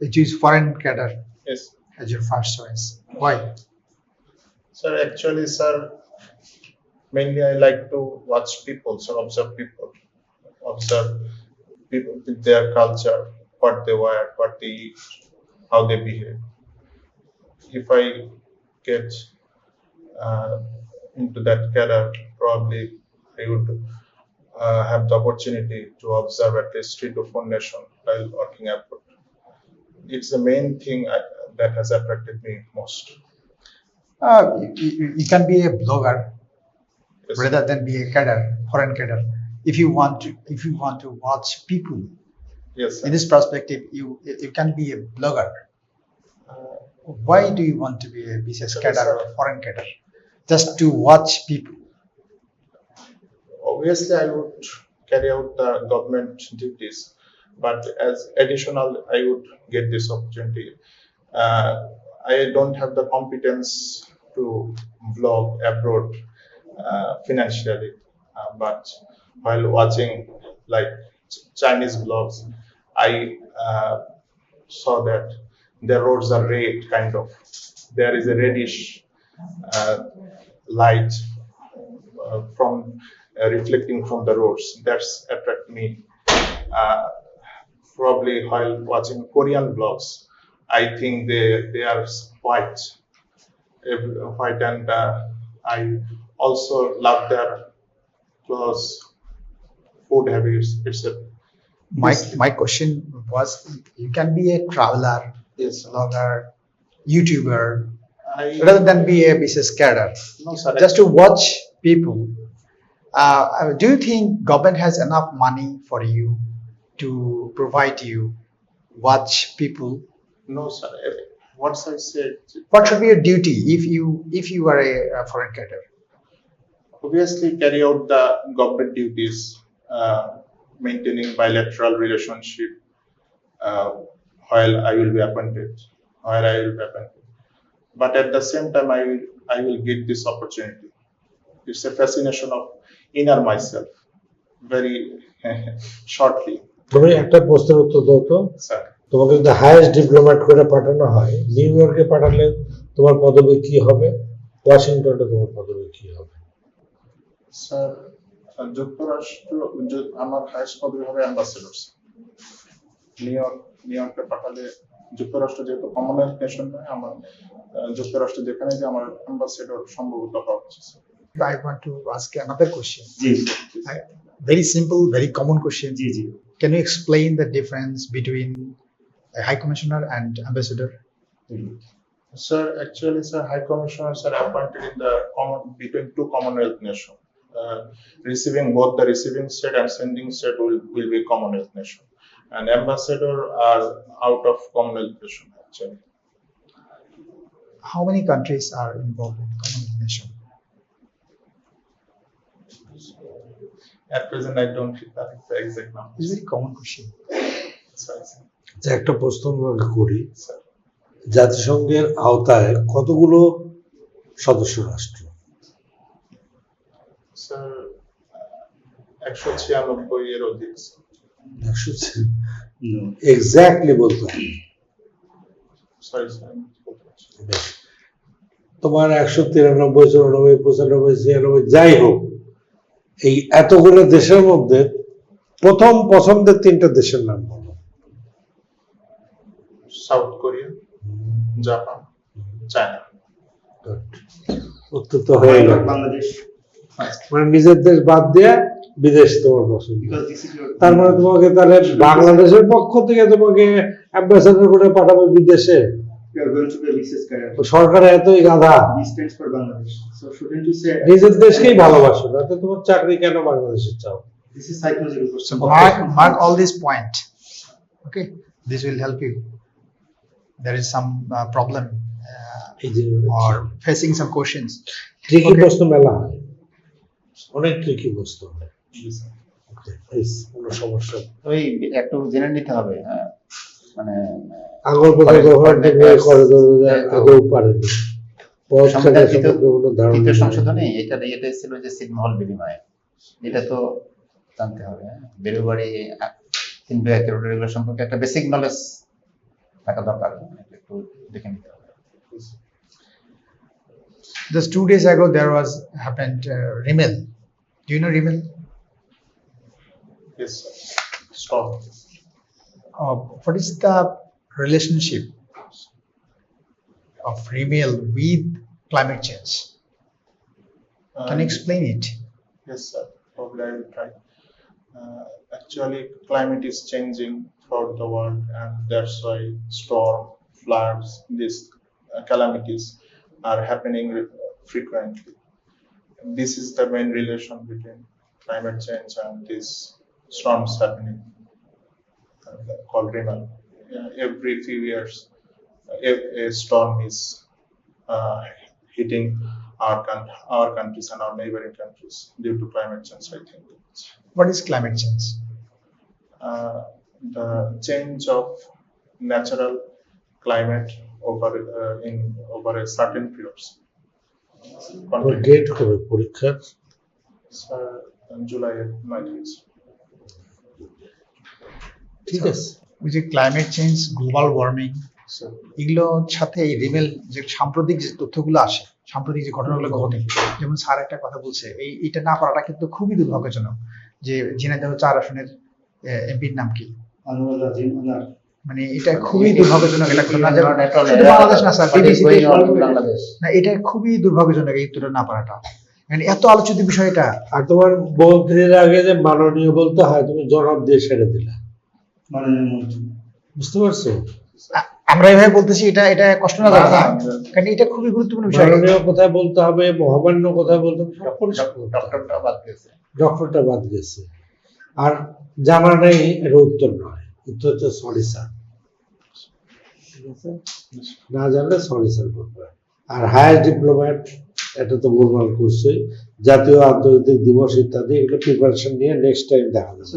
you choose foreign cadre Yes. as your first choice. Why? Sir, actually, sir, mainly I like to watch people, so observe people, observe people with their culture, what they wear, what they eat, how they behave. If I get uh, into that career, probably I would uh, have the opportunity to observe at least three to four nations while working abroad. It's the main thing I, that has attracted me most. Uh, you, you, can be a blogger Yes. rather than be a cadre, foreign cadre. If you want to, if you want to watch people Yes. sir. in this perspective, you you can be a blogger. Uh, Why do you want to be a business Sir, cadre or foreign cadre? Just to watch people. obviously i would carry out the government duties but as additional i would get this opportunity uh, i don't have the competence to vlog abroad uh, financially uh, but while watching like Ch- chinese vlogs i uh, saw that the roads are red kind of there is a reddish uh, light uh, from reflecting from the roads. That's attract me. Probably while watching Korean vlogs, I think they they are white, ev- white, and uh, I also love their clothes, food habits, etc. My my question was, you can be a traveler, Yes, blogger, YouTuber, I rather than be a business cadre. no, sir. Just to watch people. Uh, do you think government has enough money for you to provide you watch people? no, sir. What I said, What should be your duty if you if you are a, a foreign cadre? obviously carry out the government duties, uh, maintaining bilateral relationship uh, while I will be appointed, while I will be appointed. But at the same time, I will, I will get this opportunity. It's a fascination of inner myself, very shortly, তুমি একটা প্রশ্নের উত্তর দাও তো। তোমাকে যদি highest diplomat করে পাঠানো হয় নিউ ইয়র্কে পাঠালে তোমার পদবি কি হবে? ওয়াশিংটনে তোমার পদবি কি হবে? স্যার যুক্তরাষ্ট্র আমার হাইস্ট পদবি হবে অ্যাম্বাসেডর নিউ ইয়র্ক নিউ ইয়র্কে পাঠালে যুক্তরাষ্ট্র যেহেতু কমনওয়েলথ নেশন নয় আমার যুক্তরাষ্ট্র যেখানে যে আমার অ্যাম্বাসেডর সম্ভবত হওয়া উচিত I want to ask another question. G I, very simple, very common question. Can you explain the difference between a high commissioner and ambassador? Sir, actually, sir, high commissioners are appointed in the common between two Commonwealth nations. Uh, receiving both the receiving state and sending state will, will be Commonwealth nation, and ambassador are out of Commonwealth nation actually. How many countries are involved in Commonwealth nation? At present, I don't have the exact number. It's a very common question. Sorry, sir. যে একটা প্রশ্ন তোমাকে করি। জাতিসংঘের আওতায় কতগুলো সদস্য রাষ্ট্র? Sir, একশো ছিয়ানব্বই এর অধিক। একশো এক্স্যাক্টলি বলতে হবে। সরি স্যার তোমার একশো তিরানব্বই চুরানব্বই পঁচানব্বই ছিয়ানব্বই যাই হোক এই এতগুলো দেশের মধ্যে প্রথম পছন্দের তিনটা দেশের নাম বলো। South Korea Japan China. উত্তর তো হয়ে গেল। বাংলাদেশ। মানে নিজের দেশ বাদ দিয়ে বিদেশ তোমার পছন্দ। তার মানে তোমাকে তাহলে বাংলাদেশের পক্ষ থেকে তোমাকে অ্যাম্বাসাডার করে পাঠাবে বিদেশে? সরকার এতই গাধা নিজের দেশকেই ভালোবাসো তাতে তোমার চাকরি কেন বাংলাদেশে চাও this is psychological question so mark, mark all these point okay this will help you there is some uh, problem uh, or facing some questions tricky প্রশ্ন মেলা অনেক tricky প্রশ্ন কোনো সমস্যা ওই একটু জেনে নিতে হবে মানে আঙুল কোথায় ব্যবহার আগেও পারেনি নেই। সংশোধনে এটা এটা ছিল যে ছিটমহল বিনিময় এটা তো জানতে হবে হ্যাঁ তিন এগুলো সম্পর্কে একটা বেসিক নলেজ থাকা দরকার একটু দেখে নিতে হবে Just two days ago, there was happened uh, Rimmel. Do you know Rimmel? Yes, sir. Stop. Uh, what is the relationship of Rimmel with climate change? Can you Um, explain it? Yes, sir. Probably I will try. Uh, actually, climate is changing throughout the world, and that's why storm, floods, these uh, calamities are happening re- frequently. This is the main relation between climate change and these storms happening, uh, called Rimmel Yeah, every few years, uh, a, a storm is uh, hitting our, coun- our countries and our neighboring countries due to climate change, I think. What is climate change? Uh, the change of natural climate over uh, in over a certain periods. তোমার Continue. Date কবে পরীক্ষার Sir, in July, ninth weeks. ঠিক আছে ওই যে climate change global warming So, এগুলোর সাথে এই রিমেল যে সাম্প্রতিক যে তথ্যগুলো আসে সাম্প্রতিক যে ঘটনাগুলো ঘটে যেমন স্যার একটা কথা বলছে এই এটা না পারাটা কিন্তু খুবই দুর্ভাগ্যজনক যে ঝিনাইদহ চার আসনের এমপির নাম কি? মানে এটা খুবই দুর্ভাগ্যজনক এটা. শুধু বাংলাদেশ না স্যার না এটা খুবই দুর্ভাগ্যজনক এই উত্তরটা না পারাটা। মানে এত আলোচিত বিষয়টা আর তোমার মন্ত্রীর আগে যে মাননীয় বলতে হয় তুমি জবাব দিয়ে সেরে দিলা। বুঝতে পারছ? আমরা এভাবে বলতেছি এটা এটা কষ্ট না লাগে কারণ এটা খুবই গুরুত্বপূর্ণ বিষয়। মাননীয় কোথায় বলতে হবে মহামান্য কোথায় বলতে হবে। ডক্টরটা বাদ গেছে। ডক্টরটা বাদ গেছে। আর জানা নেই এটা উত্তর নয়। উত্তর হচ্ছে সরি স্যার ঠিক আছে? না জানলে সরি স্যার বলবে। আর হায়ার ডিপ্লোম্যাট এটা তো গোলমাল করছে জাতীয় আন্তর্জাতিক দিবস ইত্যাদি এগুলো প্রিপারেশন নিয়ে নেক্সট টাইম দেখা যাবে।